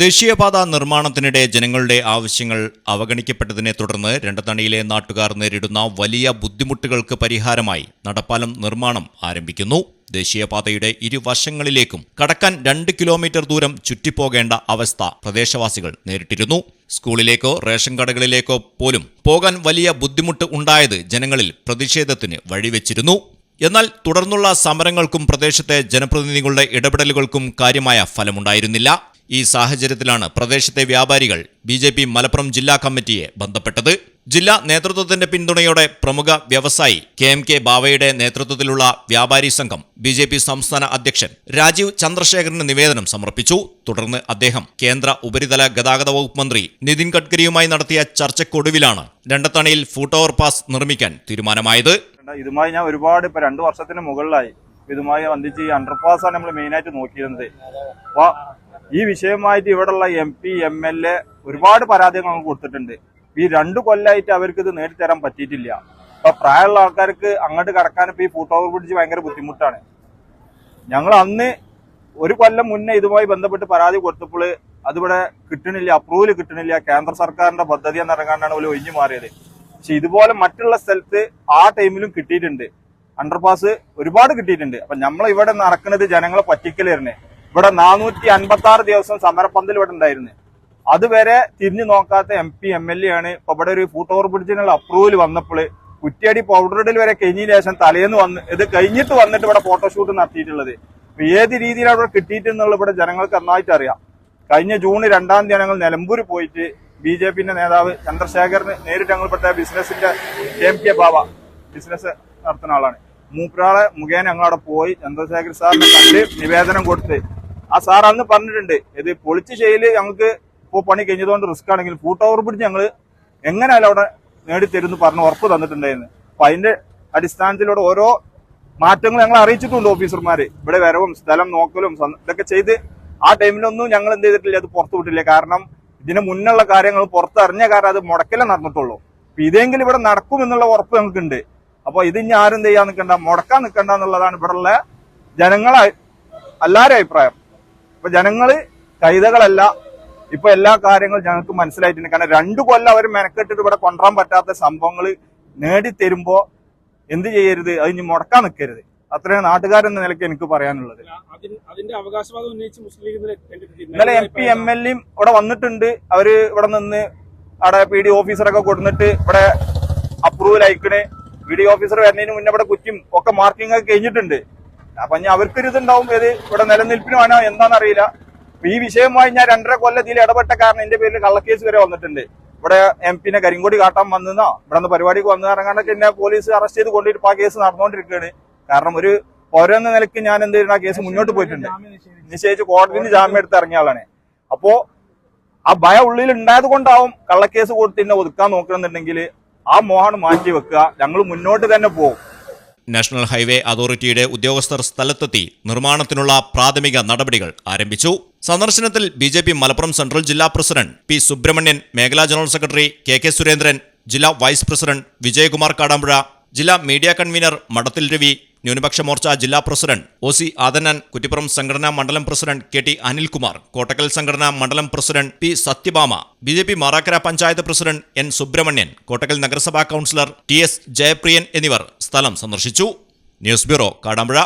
ദേശീയപാത നിർമ്മാണത്തിനിടെ ജനങ്ങളുടെ ആവശ്യങ്ങൾ അവഗണിക്കപ്പെട്ടതിനെ തുടർന്ന് രണ്ടത്തണിയിലെ നാട്ടുകാർ നേരിടുന്ന വലിയ ബുദ്ധിമുട്ടുകൾക്ക് പരിഹാരമായി നടപ്പാലം നിർമ്മാണം ആരംഭിക്കുന്നു. ദേശീയപാതയുടെ ഇരുവശങ്ങളിലേക്കും കടക്കാൻ രണ്ട് കിലോമീറ്റർ ദൂരം ചുറ്റിപ്പോകേണ്ട അവസ്ഥ പ്രദേശവാസികൾ നേരിട്ടിരുന്നു. സ്കൂളിലേക്കോ റേഷൻ കടകളിലേക്കോ പോലും പോകാൻ വലിയ ബുദ്ധിമുട്ട് ഉണ്ടായത് ജനങ്ങളിൽ പ്രതിഷേധത്തിന് വഴിവെച്ചിരുന്നു. എന്നാൽ തുടർന്നുള്ള സമരങ്ങൾക്കും പ്രദേശത്തെ ജനപ്രതിനിധികളുടെ ഇടപെടലുകൾക്കും കാര്യമായ ഫലമുണ്ടായിരുന്നില്ല. ഈ സാഹചര്യത്തിലാണ് പ്രദേശത്തെ വ്യാപാരികൾ ബി ജെ പി മലപ്പുറം ജില്ലാ കമ്മിറ്റിയെ ബന്ധപ്പെട്ടത്. ജില്ലാ നേതൃത്വത്തിന്റെ പിന്തുണയോടെ പ്രമുഖ വ്യവസായി കെ എം കെ ബാവയുടെ നേതൃത്വത്തിലുള്ള വ്യാപാരി സംഘം ബി ജെ പി സംസ്ഥാന അധ്യക്ഷൻ രാജീവ് ചന്ദ്രശേഖരന് നിവേദനം സമർപ്പിച്ചു. തുടർന്ന് അദ്ദേഹം കേന്ദ്ര ഉപരിതല ഗതാഗത വകുപ്പ് മന്ത്രി നിതിൻ ഗഡ്കരിയുമായി നടത്തിയ ചർച്ചയ്ക്കൊടുവിലാണ് രണ്ടത്തണയിൽ ഫൂട്ട് ഓവർ പാസ് നിർമ്മിക്കാൻ തീരുമാനമായത്. ഇതുമായി ഞാൻ ഒരുപാട് ഇപ്പൊ രണ്ടു വർഷത്തിന് മുകളിലായി. ഇതുമായി ബന്ധിച്ച് ഈ അണ്ടർപാസ് ആണ് നമ്മൾ മെയിൻ ആയിട്ട് നോക്കിയിരുന്നത്. ഈ വിഷയമായിട്ട് ഇവിടെയുള്ള M P M L A ഒരുപാട് പരാതികൾ നമുക്ക് കൊടുത്തിട്ടുണ്ട്. ഈ രണ്ട് കൊല്ലമായിട്ട് അവർക്ക് ഇത് നേടിത്തരാൻ പറ്റിയിട്ടില്ല. അപ്പൊ പ്രായമുള്ള ആൾക്കാർക്ക് അങ്ങോട്ട് കടക്കാൻ ഇപ്പൊ ഈ ഫുട് ഓവർ ബ്രിഡ്ജ് ഭയങ്കര ബുദ്ധിമുട്ടാണ്. ഞങ്ങൾ അന്ന് ഒരു കൊല്ലം മുന്നേ ഇതുമായി ബന്ധപ്പെട്ട് പരാതി കൊടുത്തപ്പോൾ അതിവിടെ കിട്ടണില്ല അപ്രൂവൽ കിട്ടണില്ല കേന്ദ്ര സർക്കാരിന്റെ പദ്ധതി എന്നിറങ്ങാണ്ടാണ് അവർ ഒഴിഞ്ഞു മാറിയത്. പക്ഷെ ഇതുപോലെ മറ്റുള്ള സ്ഥലത്ത് ആ ടൈമിലും കിട്ടിയിട്ടുണ്ട്. അണ്ടർപാസ് ഒരുപാട് കിട്ടിയിട്ടുണ്ട്. അപ്പൊ നമ്മൾ ഇവിടെ നടക്കുന്നത് ജനങ്ങളെ പറ്റിക്കലായിരുന്നു ഇവിടെ നാനൂറ്റി അൻപത്തി ആറ് ദിവസം സമരപ്പന്തൽ ഇവിടെ ഉണ്ടായിരുന്നു. അതുവരെ തിരിഞ്ഞു നോക്കാത്ത M P M L A ആണ്. ഇപ്പൊ ഇവിടെ ഒരു ഫൂട്ട് ഓവർ ബ്രിഡ്ജിനുള്ള അപ്രൂവൽ വന്നപ്പോൾ കുറ്റിയാടി പൗഡർ ഇടൽ വരെ കഴിഞ്ഞ ശേഷം തലേന്ന് വന്ന് ഇത് കഴിഞ്ഞിട്ട് വന്നിട്ട് ഇവിടെ ഫോട്ടോഷൂട്ട് നടത്തിയിട്ടുള്ളത്. ഏത് രീതിയിലാണ് ഇവിടെ കിട്ടിയിട്ടെന്നുള്ള ഇവിടെ ജനങ്ങൾക്ക് നന്നായിട്ട് അറിയാം. കഴിഞ്ഞ ജൂൺ രണ്ടാം തീയതി ഞങ്ങൾ നിലമ്പൂർ പോയിട്ട് ബി ജെ പിന്റെ നേതാവ് ചന്ദ്രശേഖറിന് നേരിട്ട് ഞങ്ങൾപ്പെട്ട ബിസിനസിന്റെ എം കെ ബാബ ബിസിനസ് നടത്തുന്ന ആളാണ്. മൂപ്പരാളെ മുഖേന ഞങ്ങളവിടെ പോയി ചന്ദ്രശേഖർ സാറിനെ കണ്ട് നിവേദനം കൊടുത്ത് ആ സാർ അന്ന് പറഞ്ഞിട്ടുണ്ട് ഇത് പൊളിച്ച് ചെയ്യൽ ഞങ്ങൾക്ക് ഇപ്പോൾ പണി കഴിഞ്ഞതുകൊണ്ട് റിസ്ക് ആണെങ്കിൽ ഫൂട്ട് ഓവർ പിടിച്ച് ഞങ്ങൾ എങ്ങനെയാലും അവിടെ നേടിത്തരുമെന്ന് പറഞ്ഞ് ഉറപ്പ് തന്നിട്ടുണ്ടായിരുന്നു. അപ്പൊ അതിന്റെ അടിസ്ഥാനത്തിലൂടെ ഓരോ മാറ്റങ്ങൾ ഞങ്ങൾ അറിയിച്ചിട്ടുണ്ട് ഓഫീസർമാർ ഇവിടെ വരവും സ്ഥലം നോക്കലും ഇതൊക്കെ ചെയ്ത് ആ ടൈമിലൊന്നും ഞങ്ങൾ എന്ത് ചെയ്തിട്ടില്ല അത് പുറത്തു വിട്ടില്ല. കാരണം ഇതിന് മുന്നുള്ള കാര്യങ്ങൾ പുറത്തറിഞ്ഞ കാരണം അത് മുടക്കലേ നടന്നിട്ടുള്ളൂ. അപ്പൊ ഇതെങ്കിലും ഇവിടെ നടക്കും എന്നുള്ള ഉറപ്പ് ഞങ്ങൾക്കുണ്ട്. അപ്പൊ ഇത് ഇനി ആരും ചെയ്യാൻ നിൽക്കണ്ട മുടക്കാൻ നിൽക്കണ്ട എന്നുള്ളതാണ് ഇവിടെയുള്ള ജനങ്ങളെ എല്ലാവരും അഭിപ്രായം. ഇപ്പൊ ജനങ്ങൾ കൈതകളല്ല. ഇപ്പൊ എല്ലാ കാര്യങ്ങളും ഞങ്ങൾക്ക് മനസ്സിലായിട്ടുണ്ട്. കാരണം രണ്ടു കൊല്ലം അവർ മെനക്കെട്ടിട്ട് ഇവിടെ കൊണ്ടുവരാൻ പറ്റാത്ത സംഭവങ്ങൾ നേടിത്തരുമ്പോ എന്ത് ചെയ്യരുത്? അത് ഇനി മുടക്കാൻ നിൽക്കരുത്. അത്രയും നാട്ടുകാരെന്ന നിലയ്ക്ക് എനിക്ക് പറയാനുള്ളത്. ഇന്നലെ എം പി എം എൽ എയും ഇവിടെ വന്നിട്ടുണ്ട്. അവർ ഇവിടെ നിന്ന് അവിടെ പി ഡി ഓഫീസറൊക്കെ കൊടുത്തിട്ട് ഇവിടെ അപ്രൂവൽ അയക്കണേ പി ഡി ഓഫീസർ വരുന്നതിന് മുന്നേ ഇവിടെ കുറ്റും ഒക്കെ മാർക്കിംഗ് ഒക്കെ കഴിഞ്ഞിട്ടുണ്ട്. അപ്പൊ ഞാൻ അവർക്കൊരു ഇതുണ്ടാവും ഏത് ഇവിടെ നിലനിൽപ്പിന് വേണോ എന്താണെന്ന് അറിയില്ല അപ്പൊ ഈ വിഷയമായി ഞാൻ രണ്ടര കൊല്ലത്തിൽ ഇടപെട്ട കാരണം എന്റെ പേരിൽ കള്ളക്കേസ് വരെ വന്നിട്ടുണ്ട്. ഇവിടെ എം പിന്നെ കരിങ്കൊടി കാട്ടാൻ വന്നോ ഇവിടെ നിന്ന് പരിപാടിക്ക് വന്നു ഇറങ്ങാണ്ടൊക്കെ എന്നെ പോലീസ് അറസ്റ്റ് ചെയ്ത് കൊണ്ടിട്ട് ആ കേസ് നടന്നുകൊണ്ടിരിക്കുകയാണ് കാരണം ഒരു ഓരോന്ന നിലയ്ക്ക് ഞാൻ എന്ത് ചെയ്യുന്ന കേസ് മുന്നോട്ട് പോയിട്ടുണ്ട്. നിശ്ചയിച്ച് കോടതിയിൽ ജാമ്യം എടുത്ത് ഇറങ്ങിയ ആളാണ്. അപ്പോ ആ ഭയം ഉള്ളിൽ ഉണ്ടായത് കൊണ്ടാവും കള്ളക്കേസ് കൊടുത്തിന്നെ ഒതുക്കാൻ നോക്കണമെന്നുണ്ടെങ്കിൽ ആ മോഹൻ മാറ്റി വെക്കുക. ഞങ്ങൾ മുന്നോട്ട് തന്നെ പോകും. നാഷണൽ ഹൈവേ അതോറിറ്റിയുടെ ഉദ്യോഗസ്ഥർ സ്ഥലത്തെത്തി നിർമ്മാണത്തിനുള്ള പ്രാഥമിക നടപടികൾ ആരംഭിച്ചു. സന്ദർശനത്തിൽ B J P Malappuram central ജില്ലാ പ്രസിഡന്റ് പി സുബ്രഹ്മണ്യൻ മേഖലാ general secretary K K Surendran ജില്ലാ വൈസ് പ്രസിഡന്റ് വിജയകുമാർ കാടാമ്പുഴ ജില്ലാ മീഡിയ കൺവീനർ മടത്തിൽ രവി ന്യൂനപക്ഷ മോർച്ച ജില്ലാ president O C Adanan Kuttippuram സംഘടനാ മണ്ഡലം president K T Anilkumar Kottakkal സംഘടനാ മണ്ഡലം president P Sathyabhama B J P Marakkara panchayat president N Subramanian Kottakkal നഗരസഭാ councillor T S Jayapriyan എന്നിവർ സ്ഥലം സന്ദർശിച്ചു. News bureau Kadampuzha.